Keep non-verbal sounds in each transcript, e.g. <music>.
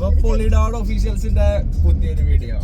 അപ്പൊ പൊളിഡാട് ഒഫീഷ്യൽസിന്റെ പുതിയൊരു വീഡിയോ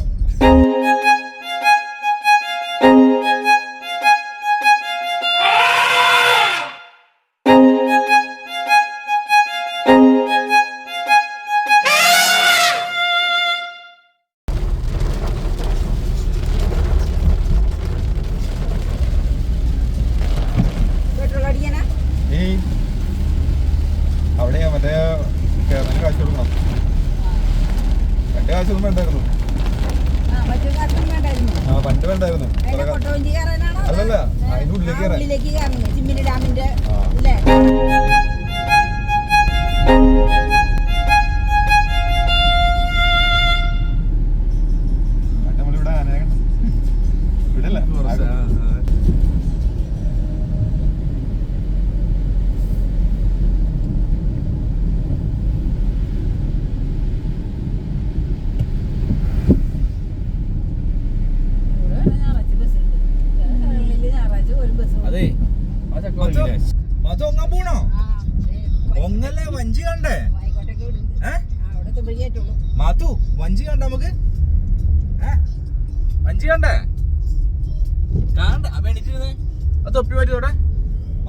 അത് തൊപ്പി മാറ്റി തോടെ.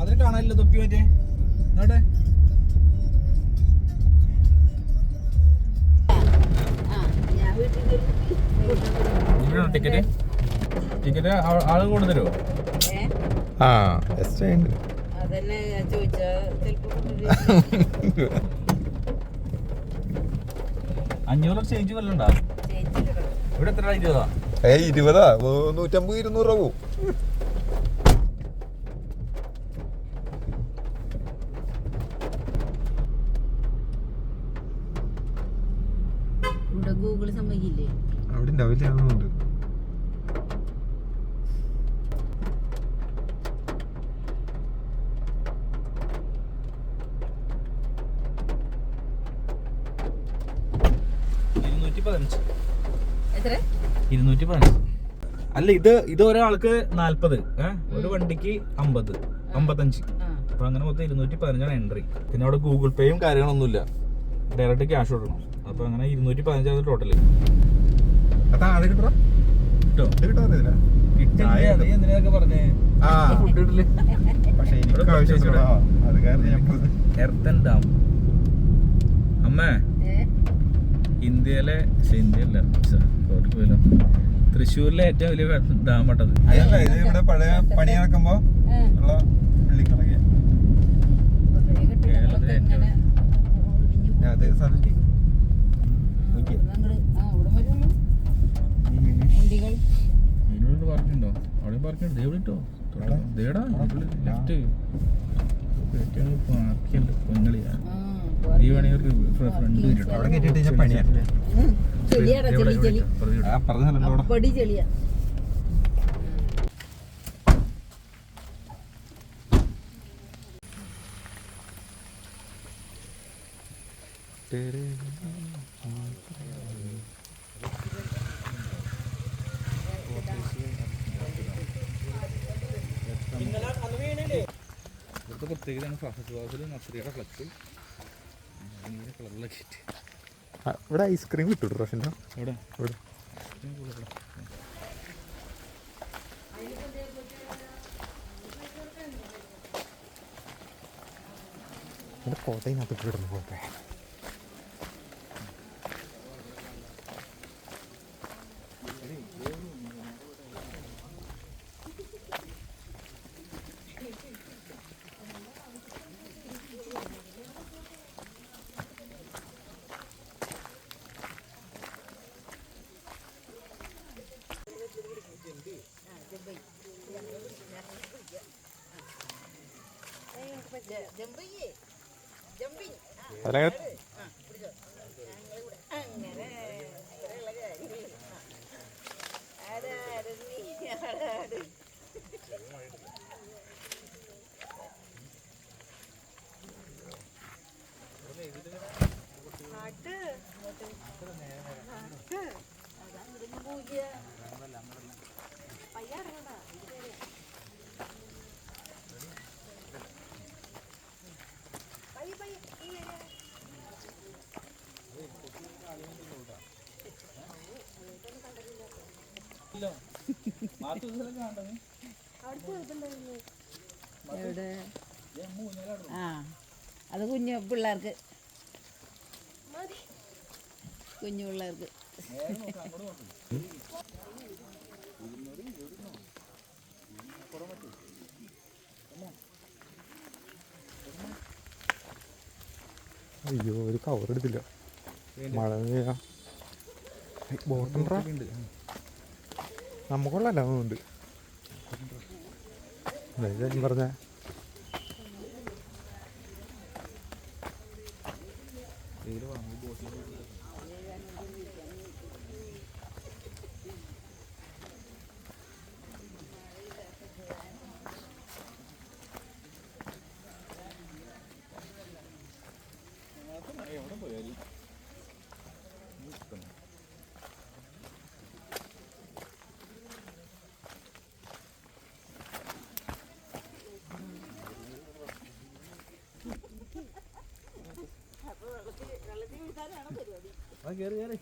അതിന് കാണാനില്ല തൊപ്പി മാറ്റേ. ആ വീട്ടിൽ ടിക്കറ്റ്? ടിക്കറ്റ് ആൾ കൊണ്ടുതരുമോ ആ എക്സ്ട്രാ ഉണ്ട് അതന്നെ. അഞ്ഞൂറ് ചേഞ്ച് വല്ലണ്ടാ ചേച്ചിയുടെ ഇവിടെ എത്ര ഇരുപതാ? ഏയ് ഇരുപതാ. നൂറ്റമ്പത് ഇരുന്നൂറ് രൂപ പോവും ഇവിടെ ഗൂഗിൾ സമ്മതിക്കില്ലേ? അവിടെ ഉണ്ടാവില്ല ഇരുന്നൂറ്റി പതിനഞ്ച് എത്ര ഇരുന്നൂറ്റി പതിനഞ്ച് അല്ല ഇത് ഇത് ഒരാൾക്ക് നാല്പത്. ഏഹ് ഒരു വണ്ടിക്ക് അമ്പത്. അമ്പത്തഞ്ച്. അപ്പൊ അങ്ങനെ മൊത്തം ഇരുന്നൂറ്റി പതിനഞ്ചാണ് എൻട്രി പിന്നെ അവിടെ ഗൂഗിൾ പേയും കാര്യങ്ങളൊന്നുമില്ല. ഡയറക്റ്റ് ക്യാഷ് കൊടുക്കണം. അപ്പൊ അങ്ങനെ ഇരുന്നൂറ്റി പതിനഞ്ചാണ് ടോട്ടൽ അമ്മേ. ഇന്ത്യയിലെ ഇന്ത്യയല്ല. പോയല്ലോ. തൃശ്ശൂരിലെ ഏറ്റവും വലിയ ഡാം ആട്ടത് ഇവിടെ പഴയ പണി നടക്കുമ്പോ ഉള്ള കെട്ടിടങ്ങളൊക്കെ ഇങ്ങനെ ഒടിഞ്ഞു അത് സ്ഥലം പാർക്കിംഗ് ഉണ്ടോ അവിടെ പാർക്കിംഗ് ഉണ്ട് എവിടെ? ഇട്ടോ? ദേടാ ലെഫ്റ്റ്. പാർക്കിയുണ്ട്. ഈ വേണമെങ്കിൽ ഫ്രണ്ട് വരും അവിടെ കയറ്റിട്ട് ഞാൻ പണിയാ. ഉം. ചെളിയാടാ ചെളി ചെളി. ആ പറഞ്ഞ സ്ഥലം അവിടെ. അപ്പടി ചെളിയാ. ഇവിടുത്തെ പ്രത്യേകതയാണ് ഫസ്റ്റ് ക്ലാസ്സിൽ നസ്രിയുടെ ഫ്ലക്സ് നീല കളറിലൊക്കെ ഇട്ട് ആ, ഇവിടെ ഐസ്ക്രീം കിട്ടും റോഷന്റെ ഇവിടെ. ഇവിടെ കോട്ടയിനകത്ത് കിടന്നു പോട്ടെ. Salamat. ആ അത് കുഞ്ഞു പിള്ളേർക്ക്. കുഞ്ഞു പിള്ളേർക്ക്. അയ്യോ ഒരു കവർ എടുത്തില്ല. മഴ ട്രാക്ക് ബോട്ടുണ്ടാ നമുക്കുള്ളല്ല ലാഭമുണ്ട് ഇതായാലും പറഞ്ഞ? gari-gari.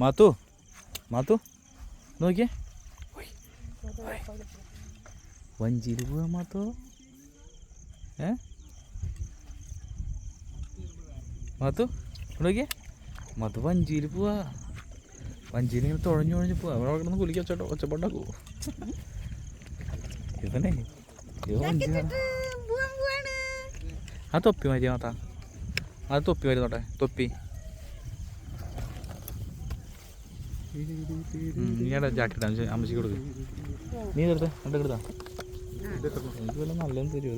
മാത്തു മാത്തു നോക്കിയേ. വഞ്ചിയിൽ പോവാ മാത്തു. ഏ? മാത്തു നോക്കിയേ. മാത്തു വഞ്ചിയിൽ പോവാ വഞ്ചിയിൽ ഇങ്ങനെ തുഴഞ്ഞു തുഴഞ്ഞു പോവാ. അവിടെ കിടന്ന് കുലിക്ക് ഒച്ചട്ടോ ഒച്ചപ്പാണ്ടാക്കൂ ഇവനെ ആ തൊപ്പി മതി മാത്താ. ആ തൊപ്പി മതി നോട്ടെ തൊപ്പി. നീടെ ജാക്കറ്റ് അമ്മച്ചിക്ക് കൊടുക്ക്. നീ എടുത്ത എന്നിട്ട് എടുത്താ? എനിക്ക് വല്ല നല്ലതും തരുമോ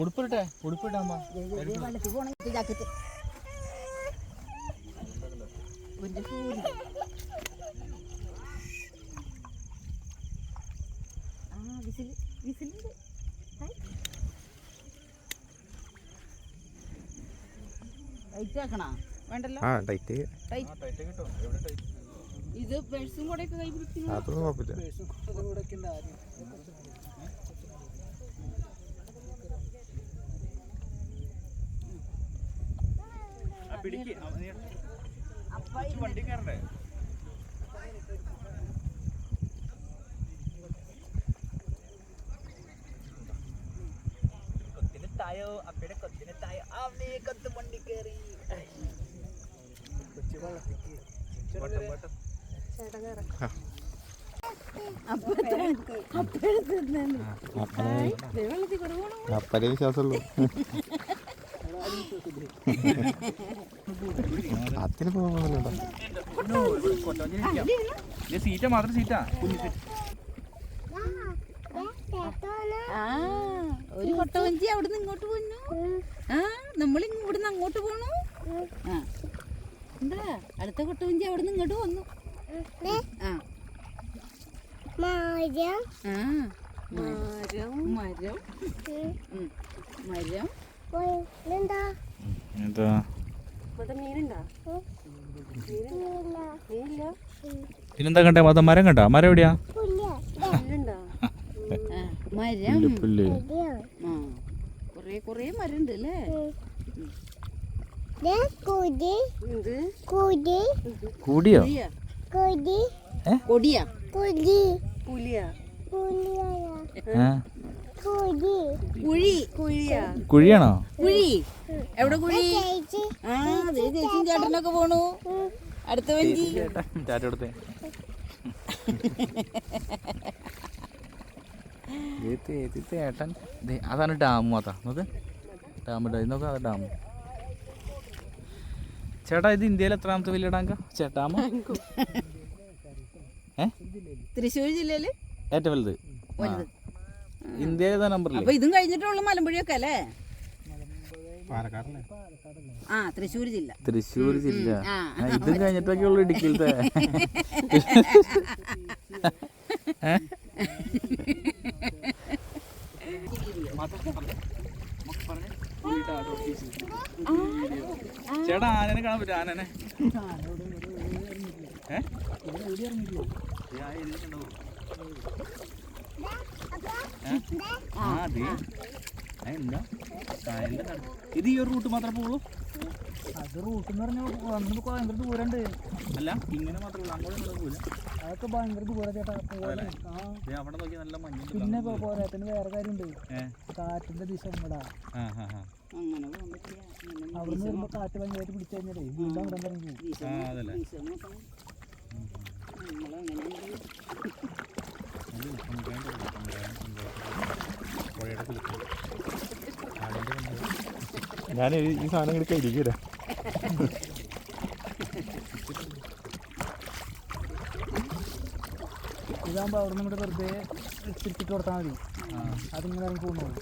ഉടുപ്പിട്ടെ ഉടുപ്പിട്ടാ ജാക്കറ്റ് കുഞ്ഞു സൂര്യ. ആ വിസിൽ വിസിലുണ്ട് ടൈറ്റ് ആക്കണോ? വേണ്ടല്ലോ? ആ ടൈറ്റ്. ടൈറ്റ്. ഇത് പേഴ്സും കൂടെ കൈ പിടിക്കുന്നു അതൊന്നും കുഴപ്പമില്ല. വണ്ടി കയറണ്ടേ കൊത്തിന് തായോ അപ്പയുടെ കൊത്തിന് തായോ അമ്മേ കൊത്ത് വണ്ടി കയറി അപ്പലേ വിശ്വാസമുള്ളൂ അതിന് പോകുന്നില്ലല്ലോ സീറ്റാ മാത്രം സീറ്റാ. ഒരു കൊട്ടവഞ്ചി അവിടുന്ന് ഇങ്ങോട്ട് പോന്നു. ആ നമ്മൾ ഇവിടുന്ന് അങ്ങോട്ട് പോണു. ആ എന്താ? അടുത്ത കൊട്ടവഞ്ചി അവിടുന്ന് ഇങ്ങോട്ട് വന്നു. ആ. മരം. മരം. ഉം. മരം. എന്താ? പിന്നെന്താ കണ്ടേ? മതം മരം കണ്ട? മരം എവിടെയാ? മരം. കൊറേ കൊറേ മരം ഉണ്ട് അല്ലേ എന്ത്? കൂടിയോ? കൊടിയാ. ആ കുഴി. കുഴിയാ? കുഴിയാണോ? കുഴി. എവിടെ കുഴി? ആ ദേ ചേച്ചിയും ചേട്ടനൊക്കെ പോണു. അടുത്ത വഞ്ചി. ചേട്ടൻ <laughs> അതാണ് ഡാം മാത്രം നോക്ക്. ഡാം നോക്കാം അത് ഡാം ചേട്ടാ ഇത് ഇന്ത്യയിൽ എത്രാമത്തെ വലിയ ഡാങ്ക? ചേട്ടാമ തൃശ്ശൂർ ജില്ലയിൽ? ഏറ്റവും വലുത്. വലുത് നമ്പർ അപ്പൊ ഇതും കഴിഞ്ഞിട്ടുള്ള മലമ്പുഴയൊക്കെ അല്ലേ? ആ തൃശ്ശൂർ ജില്ല. തൃശ്ശൂർ ജില്ല. ഇതും കഴിഞ്ഞിട്ടൊക്കെ ഉള്ളു ഇടുക്കിയിലത്തെ. <laughs> ചേട്ടാ ആനനെ കാണാൻ പറ്റും ആനനെ? ഏ? എന്താ? കായലിന്റെ ഇത് ഈ ഒരു റൂട്ട് മാത്രമേ പോകുള്ളൂ അത് റൂട്ട് എന്ന് പറഞ്ഞാൽ വന്നിട്ട് ഭയങ്കര ദൂരമുണ്ട് അല്ല ഇങ്ങനെ മാത്രമേ ഉള്ളൂ. അങ്ങോട്ടും ഇങ്ങോട്ടും പോയില്ല അതൊക്കെ ഭയങ്കര ദൂരം ചേട്ടാ. അവിടെ നോക്കി നല്ല മഞ്ഞ് പിന്നെ പോരാത്തിന് വേറെ കാര്യമുണ്ട്. കാറ്റിന്റെ ദിശ ഇങ്ങടാ ആ നിന്ന് വരുമ്പോ കാറ്റ് ഭയങ്കരമായിട്ട് പിടിച്ചു കഴിഞ്ഞാലേ വീണ്ടും അവിടെ ഇറങ്ങി. പോകും നമ്മളങ്ങനെ ഞാൻ ഈ സാധനം ഇങ്ങനെ കയ്യിലേക്ക് ഇതാകുമ്പോ അവിടെ നിന്ന് വെറുതെ തിരിച്ചിട്ട് കൊടുത്താൽ മതി. അതിങ്ങനെ പോകുന്നുള്ളൂ.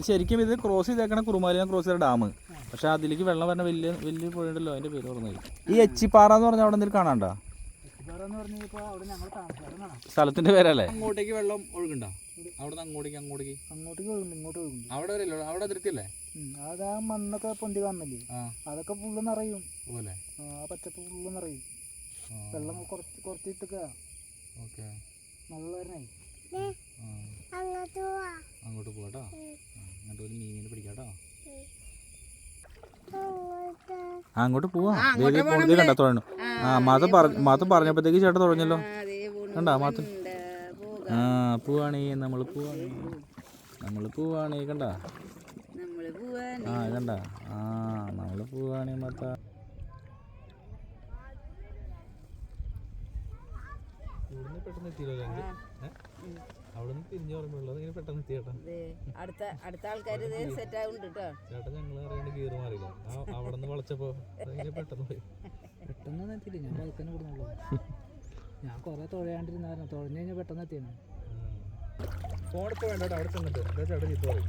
ഇത് ശരിക്കും ഇത് ക്രോസ് ചെയ്തേക്കണ കുറുമാലിയ ക്രോസ് ചെയ്ത ഡാം പക്ഷെ അതിലേക്ക് വെള്ളം വരണ വലിയ വലിയ പുഴയുണ്ടല്ലോ അതിന്റെ പേര് പറഞ്ഞത് ഈ എച്ചിപ്പാറ എന്ന് പറഞ്ഞാൽ അവിടെ എന്തെങ്കിലും കാണാണ്ടോ സ്ഥലത്തിന്റെ പേരല്ലേ? അങ്ങോട്ടേക്ക് വെള്ളം ഒഴുകുണ്ടോ അവിടെ അങ്ങോട്ടേക്ക് അങ്ങോട്ടേക്ക്. അങ്ങോട്ടേക്ക് ഒഴുകുന്നു ഇങ്ങോട്ട് ഒഴുകുന്നു. അവിടെ വരെയല്ലോ അവിടെ അതിർത്തിയല്ലേ? അത് ആ മണ്ണൊക്കെ പൊന്തി കാണുന്നില്ലേ അതൊക്കെ ഫുള്ള് നിറയും. ആ പച്ചപ്പ് ഫുള്ള് നിറയും. വെള്ളം കുറച്ച് കുറച്ച് ഇട്ടൊക്കെ ഓക്കെ. നല്ല വരണേ. അങ്ങോട്ട് പോവാട്ടോ അങ്ങോട്ട് ഒരു മീനിനെ പിടിക്കാട്ടോ. ആ, അങ്ങോട്ട് പോവാ. ആ, അങ്ങോട്ട് ദേ, ദേ, പോണം ദേ കണ്ടാ തുഴഞ്ഞു ആ മാത്ത പറഞ്ഞ മാത്ത പറഞ്ഞപ്പോഴത്തേക്ക് ചേട്ടൻ തുഴഞ്ഞല്ലോ. കണ്ടാ മാത്ത ആ പോവാണേ നമ്മൾ പോവാണേ. നമ്മൾ പോവാണേ കണ്ടാ? ആ കണ്ടാ? ആ നമ്മൾ പോവാണേ മാത്ത പെട്ടെന്ന് എത്തിയല്ലോ അവിടെ നിന്ന് തിരിഞ്ഞു പറയുമ്പോഴുള്ളത് ഇങ്ങനെ പെട്ടെന്ന് എത്തിയേട്ടാ അടുത്ത അടുത്ത ആൾക്കാർ സെറ്റ് ആവുന്നുണ്ട് കേട്ടോ ചേട്ടൻ ഞങ്ങൾ അറിയാണ്ട് കീറി മാറിയില്ല അവിടെ നിന്ന് വളച്ചപ്പോ ഇങ്ങനെ പെട്ടെന്ന് പോയി പെട്ടെന്ന് എത്തിയില്ല ഞാൻ പതുക്കനെ കൊടുന്നുള്ളൂ ഞാൻ കുറെ തുഴയാണ്ടിരുന്നായിരുന്നു തുഴഞ്ഞു കഴിഞ്ഞാൽ പെട്ടെന്ന് എത്തിയാണ് ഫോണിപ്പോ വേണ്ട അവിടെ ചെന്നിട്ട് എന്താ ചേട്ടാ ചീത്ത പറയും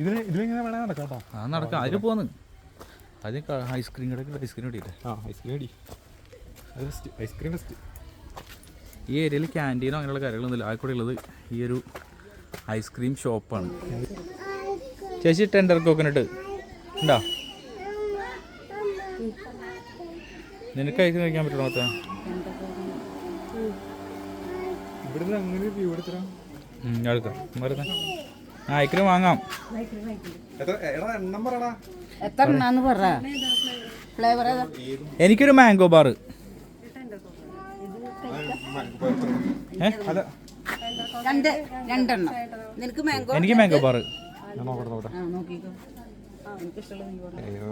ഇതിന് ഇതിലിങ്ങനെ വേണേ നടക്കാം. കേട്ടോ ആ നടക്കാം പോന്ന്. ഐസ്ക്രീം കടയ്ക്ക് ഐസ്ക്രീം ആ ഐസ്ക്രീം അടി അത് ഫസ്റ്റ് ഐസ്ക്രീം ഫസ്റ്റ് ഈ ഏരിയയിൽ ക്യാന്റീനോ അങ്ങനെയുള്ള കാര്യങ്ങളൊന്നുമില്ല ആയിക്കൂടെ ഉള്ളത് ഈ ഒരു ഐസ്ക്രീം ഷോപ്പാണ്. ചേച്ചി ടെൻഡർ കോക്കനട്ട് ഉണ്ടോ? നിനക്ക് ഐസ്ക്രീം കഴിക്കാൻ പറ്റുമോ മൊത്തം ഇവിടുന്ന് അങ്ങനെ വ്യൂ എടുത്തരാ. എടുക്കാം. ആ വാങ്ങാം. എത്ര എടാ എണ്ണം പറടാ എത്ര എണ്ണാന്ന് പറ. ഫ്ലേവർ എനിക്കൊരു മാംഗോ ബാർ എനിക്ക് മാംഗോ ബാർ ഞാൻ നോക്കട്ടെ നോക്കട്ടെ. ആ നോക്കിക്കോ. എനിക്ക് ഇഷ്ടമുള്ളത് നീ പറഞ്ഞോ. അയ്യോ,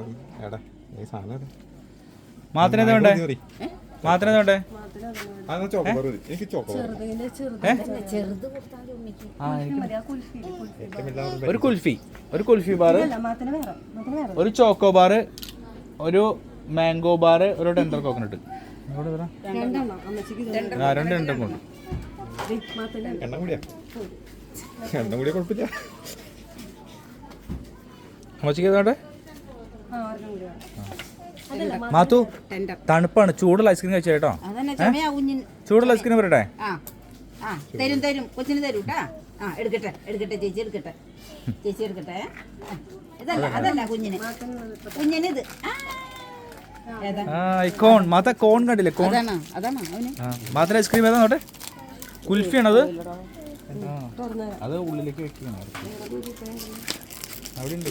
ഈ സാധനം ഏതാ? മാത്രം ഏതാ വേണ്ടേ. മാത്രം ആ, ആ ഏറ്റവും ഒരു കുൽഫി ഒരു കുൽഫി ബാർ ഒരു ചോക്കോ ബാർ ഒരു മാംഗോ ബാർ ഒരു ടെൻഡർ കോക്കനട്ട്. ആ രണ്ട് എണ്ണം കൊണ്ട് എണ്ണം കൂടിയാ? എണ്ണം കൂടിയാ കുഴപ്പമില്ല. അമ്മച്ചിക്ക് ഏതാണ്ട് മാത്തു തണുപ്പാണ്. ചൂടുള്ള ഐസ്ക്രീം കഴിച്ചു കേട്ടോ? അതന്നെ ചുമയാ കുഞ്ഞിന്. ചൂടുള്ള ഐസ്ക്രീം വരട്ടെ? ആ ആ തരും തരും. കൊച്ചിന് തരൂ കേട്ടാ ആ എടുക്കട്ടെ എടുക്കട്ടെ ചേച്ചി എടുക്കട്ടെ. ചേച്ചി എടുക്കട്ടെ. ഇതല്ല അതല്ല കുഞ്ഞിന്. കുഞ്ഞിന് ഇത്. ആ, ഏതാ? ആ ഈ കോൺ മാത്ത കോൺ കണ്ടില്ലേ? കോൺ? മാത്ര അതാണോ അവന്. ആ ഐസ്ക്രീം ഏതാ നോട്ടെ? കുൽഫിയാണ് അത്? അത് ഉള്ളിലേക്ക് വെക്കുകയാണ്. അവിടെ ഉണ്ട്.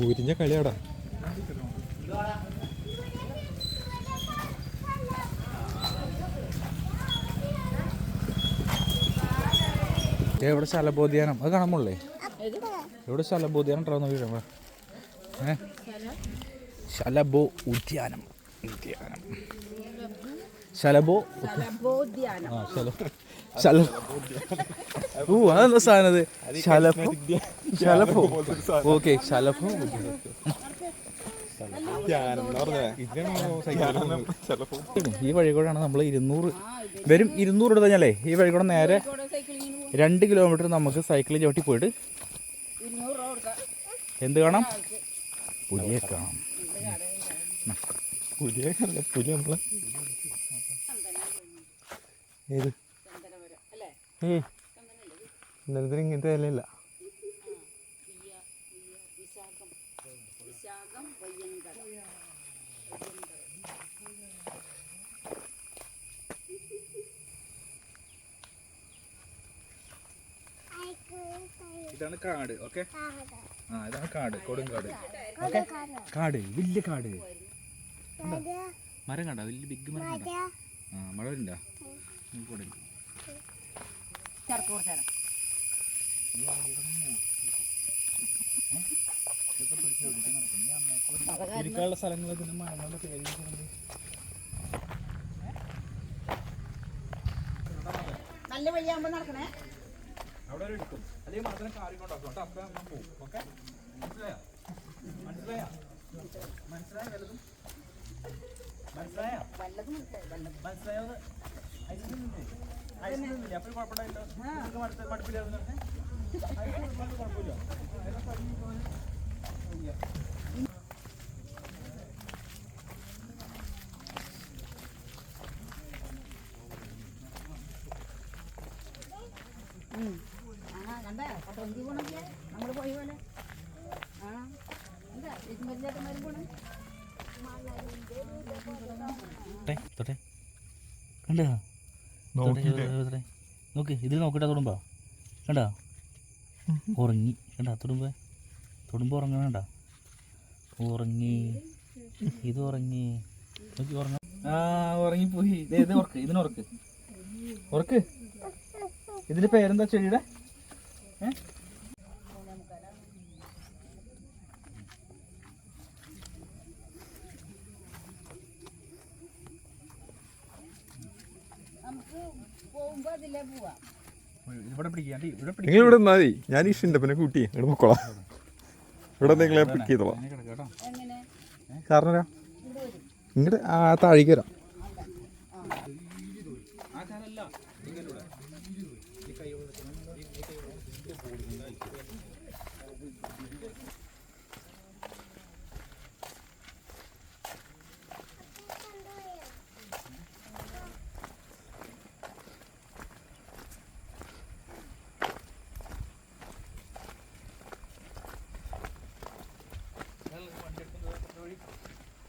പൂരിഞ്ഞ കളിയാടാ. എവിടെ ശലബോധ്യാനം. അത് കാണാമല്ലേ എവിടെ ശലബോധ്യാനം ഉണ്ടാവുന്ന കാണാം ഏ? ശലബോ ഉദ്യാനം. ഉദ്യാനം. ശലബോ. ആ ശല ശല ഓ അതെന്താ സാധനത് ശലഭോ? ശലഭോ? ഓക്കെ ശലഭോ. ഈ വഴി കൂടെയാണ് നമ്മൾ ഇരുന്നൂറ്. വരും ഇരുന്നൂറ് എടുത്ത് കഴിഞ്ഞാലേ ഈ വഴി കൂടെ നേരെ രണ്ട് കിലോമീറ്റർ നമുക്ക് സൈക്കിളിൽ ചവിട്ടി പോയിട്ട് എന്ത് കാണാം? പുലിയെ കാണാം. പുലിയെ കണ്ട പുലി നമ്മളെ. ഏത്? ഏയ് ഇന്നലത്തിന് ഇങ്ങനത്തെ വിലയില്ല. ഇതാണ് കാട് ഓക്കെ? ആ ഇതാണ് കാട് കൊടുങ്കാട് ഓക്കെ? കാട്. വലിയ കാട്. മരം കണ്ട? വലിയ ബിഗ് മരം കണ്ട? ആ മഴ വരുന്നുണ്ടോ കൂടെ. ചേർക്ക് കുറച്ചേരം ഇരിക്കാനുള്ള സ്ഥലങ്ങൾ പിന്നെ മരങ്ങളുടെ പേര് നല്ല വഴിയാകുമ്പോ നടക്കണേ. അവിടെ ഒരു എടുക്കും അല്ലെങ്കിൽ മരത്തിന് കാറി കൊണ്ടാക്കും കേട്ടോ അപ്പൊ നമ്മൾ പോകും ഓക്കെ? മനസ്സിലായോ? മനസ്സിലായോ? മനസ്സിലായ വല്ലതും? മനസ്സിലായോ? വല്ലതും മനസ്സിലായി. മനസ്സിലായോ ആ. കണ്ടേ? കൊട്ടവഞ്ചി പോണൊക്കെ? നമ്മൾ പോയ പോലെ. ആ എന്താ? ചേട്ടന്മാരും പോണേ? തൊട്ടെ. കണ്ടോ നോക്ക് ഇതിൽ നോക്കിട്ടാ തൊടുമ്പോ. കണ്ടാ? ഉറങ്ങി. കണ്ടാ? തൊടുമ്പോ? തൊടുമ്പോ ഉറങ്ങണ കണ്ടാ? ഉറങ്ങി. ഇത് ഉറങ്ങി. നോക്കി ഉറങ്ങ. ആ ഉറങ്ങിപ്പോയി. ഇത് ഉറക്ക്. ഇതിന് ഉറക്ക്. ഉറക്ക്. ഇതിന്റെ പേരെന്താ ചെടിയുടെ? ഏ നമുക്ക് പോകുമ്പോ അതിലേ പോവാം ഇവിടെ പിടിക്കാണ്ട് ഇവിടെ നിങ്ങൾ ഇവിടെ നിന്നാ മതി. ഞാൻ ഈ പിന്നെ കൂട്ടി. ഇവിടെ പൊക്കോളാം. ഇവിടെ നിങ്ങളെ പിക്ക് ചെയ്തോളാം കാരണം ഇങ്ങോട്ട് ആ താഴേക്ക് വരാം.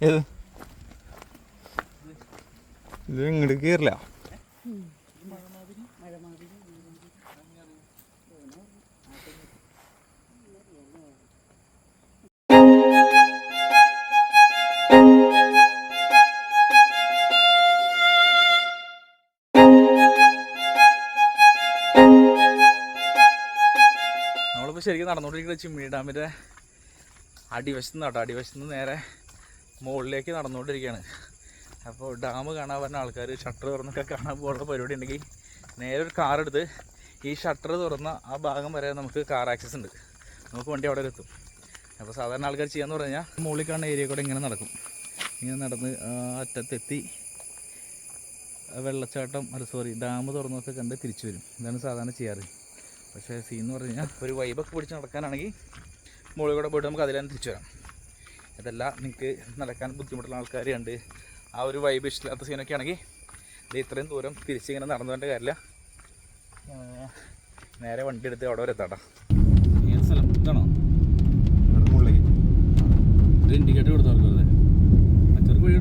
ഏത്? ഇത് ഇങ്ങോട്ട് നമ്മളിപ്പോൾ ശരിക്കും നടന്നുകൊണ്ടിരിക്കുന്ന ചിമ്മിണി ഡാമിന്റെ അടിവശത്ത് നിന്ന് കേട്ടോ അടിവശത്ത് നിന്ന് നേരെ മുകളിലേക്ക് നടന്നുകൊണ്ടിരിക്കുകയാണ്. അപ്പോൾ ഡാം കാണാൻ വരുന്ന ആൾക്കാർ ഷട്ടർ തുറന്നൊക്കെ കാണാൻ പോകുന്ന പരിപാടി ഉണ്ടെങ്കിൽ നേരെ ഒരു കാർ എടുത്ത് ഈ ഷട്ടർ തുറന്ന ആ ഭാഗം വരെ നമുക്ക് കാർ ആക്സസ് ഉണ്ട്. നമുക്ക് വണ്ടി അവിടെ എത്തും. അപ്പോൾ സാധാരണ ആൾക്കാർ ചെയ്യാന്ന് പറഞ്ഞു കഴിഞ്ഞാൽ മുകളിൽ കാണുന്ന ഏരിയ കൂടെ ഇങ്ങനെ നടക്കും. ഇങ്ങനെ നടന്ന് അറ്റത്തെത്തി. വെള്ളച്ചാട്ടം അല്ല സോറി ഡാം തുറന്നൊക്കെ കണ്ട് തിരിച്ചു വരും. ഇതാണ് സാധാരണ ചെയ്യാറ്. പക്ഷേ സീൻ എന്ന് പറഞ്ഞു കഴിഞ്ഞാൽ ഒരു വൈബൊക്കെ പിടിച്ച് നടക്കാനാണെങ്കിൽ മുകളിൽ കൂടെ പോയിട്ട് നമുക്ക് തന്നെ തിരിച്ചു വരാം. അതല്ല നിങ്ങൾക്ക് നടക്കാൻ ബുദ്ധിമുട്ടുള്ള ആൾക്കാരുണ്ട്. ആ ഒരു വൈബ് ഇഷ്ടമില്ലാത്ത സീനൊക്കെ ആണെങ്കിൽ ഇത് ഇത്രയും ദൂരം തിരിച്ചിങ്ങനെ നടന്നു വേണ്ട കാര്യമില്ല നേരെ വണ്ടി എടുത്ത് അവിടെ വരെ എത്താട്ടാ. ഏത് സ്ഥലം ഇതാണോ? ഇൻഡിക്കേറ്റർ കൊടുത്തവർക്ക് വെറുതെ മറ്റവർക്ക് വഴി?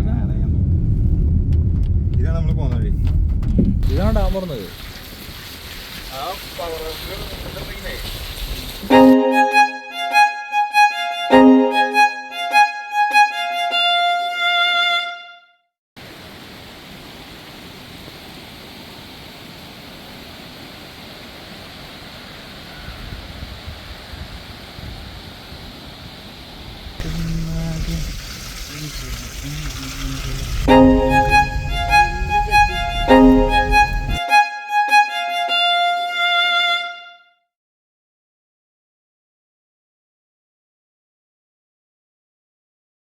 ഇതാണ് നമ്മൾ പോകുന്ന വഴി. ഇതാണ് ഡാം പറഞ്ഞത്. ആ പവർ